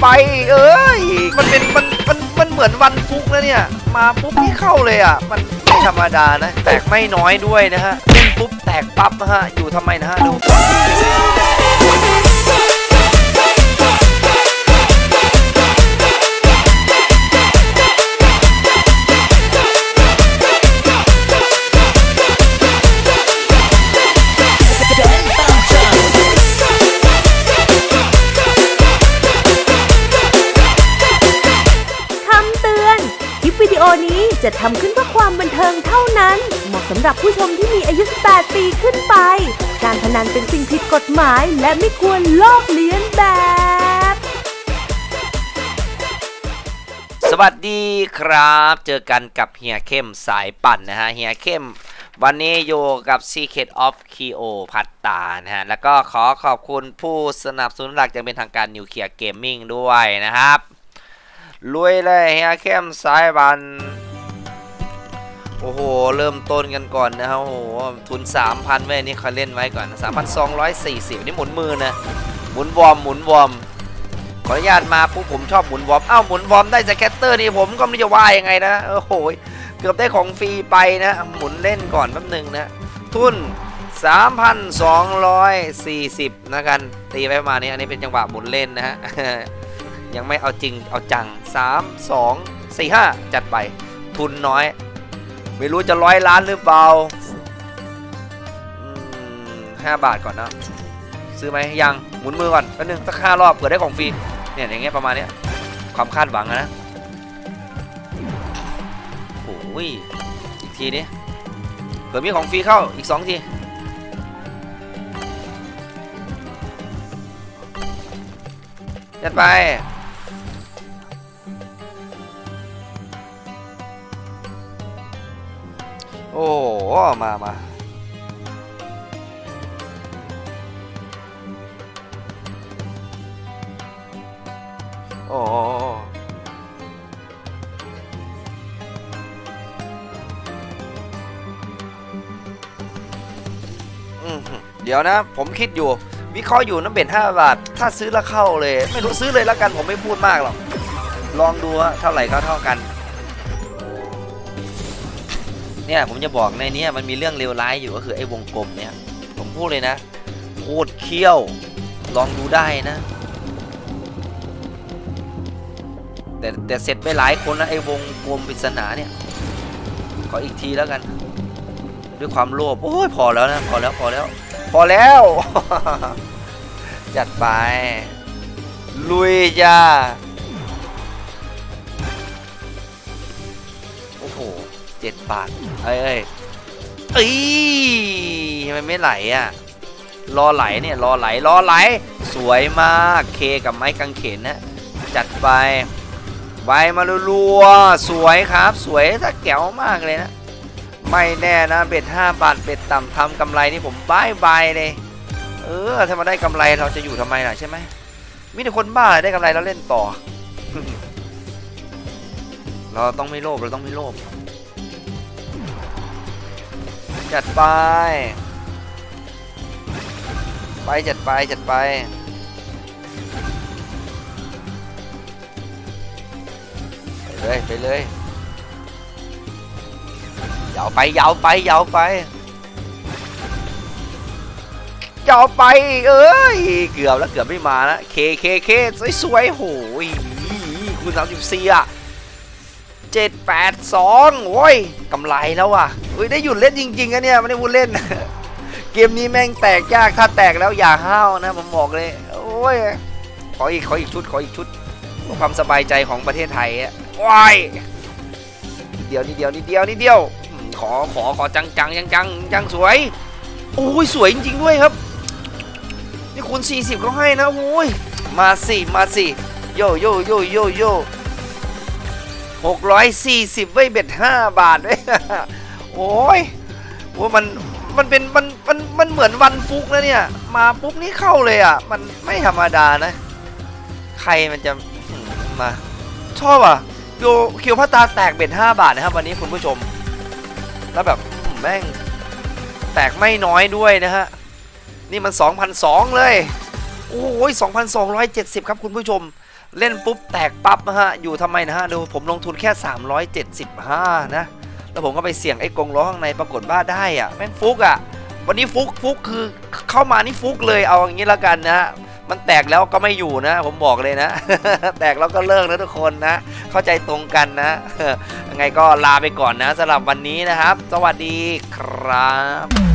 ไป เอ้ย มันเป็นมันมันมันเหมือนวันฟุกนะเนี่ย มาปุ๊บที่เข้าเลยอะ มันไม่ธรรมดานะ แตกไม่น้อยด้วยนะฮะเล่นปุ๊บแตกปั๊บนะฮะ อยู่ทำไมนะฮะดู วิดีโอนี้จะทำขึ้นเพื่อความบันเทิงเท่านั้น เหมาะสำหรับผู้ชมที่มีอายุ 18 ปีขึ้นไป การพนันเป็นสิ่งผิดกฎหมายและไม่ควรลอกเลียนแบบ สวัสดีครับ เจอกันกับเฮียเข้มสายปั่นนะฮะ เฮียเข้ม วันนี้อยู่กับ Secret of Keo พัตตานะฮะ แล้วก็ขอขอบคุณผู้สนับสนุนหลักอย่างเป็นทางการนิวเคลียร์เกมมิ่งด้วยนะครับ ลุยเลยเฮียเข้มสายบัน โอ้โห เริ่มต้นกันก่อนนะครับโอ้โห ทุน 3,000ไว้นี่เขาเล่นไว้ก่อน 3,240 นี่หมุนมือนะ หมุนวอร์มหมุนวอร์มขออนุญาตมาปุ๊บผมชอบหมุนวอร์มอ้าวหมุนวอร์มได้สแคตเตอร์นี่ผมก็ไม่รู้จะว่ายังไงนะ โอ้โห เกือบได้ของฟรีไปนะ หมุนเล่นก่อนแป๊บหนึงนะ ทุน 3,240 นะกัน ตีไปประมาณนี้ อันนี้เป็นจังหวะหมุนเล่นนะฮะ ยังไม่เอาจริงเอาจัง 3 2 4 5 จัดไป ทุนน้อย ไม่รู้จะร้อยล้านหรือเปล่าห้าบาทก่อนนะ ซื้อไหมยังหมุนมือก่อนแป๊บนึงสักห้ารอบเผื่อได้ของฟรีเนี่ยอย่างเงี้ยประมาณเนี้ยความคาดหวังนะโอ้ยอีกทีนี้เผื่อมีของฟรีเข้าอีกสองทีจัดไป มามาโอ้เดี๋ยวนะ ผมคิดอยู่ วิเคราะห์อยู่น้ำเบ็ดห้าบาท ถ้าซื้อแล้วเข้าเลย ไม่รู้ซื้อเลยแล้วกันผมไม่พูดมากหรอก ลองดูฮะเท่าไหร่ก็เท่ากัน เนี่ยผมจะบอกในนี้มันมีเรื่องเลวร้ายอยู่ก็คือไอ้วงกลมเนี่ย ผมพูดเลยนะโคตรเคี้ยว ลองดูได้นะ แต่แต่เสร็จไปหลายคนแล้วไอ้วงกลมปริศนาเนี่ย ขออีกทีแล้วกัน ด้วยความโลภโอ้ยพอแล้วนะ พอแล้วพอแล้ว พอแล้ว จัดไป ลุยจ้าโอ้โหเจ็ดบาท เอ้ยเอ้ยเอ้ยทำไมไม่ไหลอะ รอไหลเนี่ย รอไหล รอไหล สวยมาก เคกับไม้กางเขนนะ จัดไป ใบมาลัวๆ สวยครับ สวยถ้าแก๋วมากเลยนะ ไม่แน่นะ เบ็ด5บาท เบ็ดต่ำทำกำไรนี่ผมบายบายเลย เออ ถ้ามาได้กำไรเราจะอยู่ทำไมล่ะใช่ไหม มีแต่คนบ้าได้กำไรแล้วเล่นต่อ เราต้องไม่โลภ เราต้องไม่โลภ จัดไป ไปจัดไปจัดไป ไปเลยไปเลยยาวไปยาวไปยาวไปยาวไป เอ้ย เกือบแล้วเกือบไม่มาแล้วเคเคเคสวยๆโหยคุณสามสิบสี่อะเจ็ดแปดสองโอ้ยกำไรแล้วอะ เฮ้ยได้หยุดเล่นจริงๆอะเนี่ยไม่ได้พูดเล่น เกมนี้แม่งแตกยากถ้าแตกแล้วอย่าห้าวนะผมบอกเลย โอ้ยขออีกขออีกชุดขออีกชุดเพื่อความสบายใจของประเทศไทยอะว้ายนิดเดียวนิดเดียวนิดเดียวนิดเดียว ขอขอขอจังจังจังจังจังสวยโอ้ยสวยจริงๆด้วยครับนี่คูณ40เขาให้นะโอ้ยมาสิมาสิโยโยโยโยโยหกร้อยสี่สิบไว้เบ็ดห้าบาทไว้ โอ้ยว่ามันมันเป็นมันมันมันเหมือนวันฟุกนะเนี่ย มาปุ๊บนี่เข้าเลยอะ มันไม่ธรรมดานะ ใครมันจะมา ชอบอะเคียวเคียวพัตตาแตกเบ็ด5บาทนะครับวันนี้คุณผู้ชม แล้วแบบแม่งแตกไม่น้อยด้วยนะฮะ นี่มัน 2,002เลย โอ้ย2,270 ครับคุณผู้ชม เล่นปุ๊บแตกปั๊บนะฮะ อยู่ทำไมนะฮะ ดูผมลงทุนแค่ 375 นะ แล้วผมก็ไปเสี่ยงไอ้กงล้อข้างในปรากฏว่าได้อะแม่งฟุกอะ วันนี้ฟุกฟุกคือเข้ามานี่ฟุกเลยเอาอย่างนี้แล้วกันนะมันแตกแล้วก็ไม่อยู่นะ ผมบอกเลยนะ แตกแล้วก็เลิกนะทุกคนนะ เข้าใจตรงกันนะยังไงก็ลาไปก่อนนะสำหรับวันนี้นะครับ สวัสดีครับ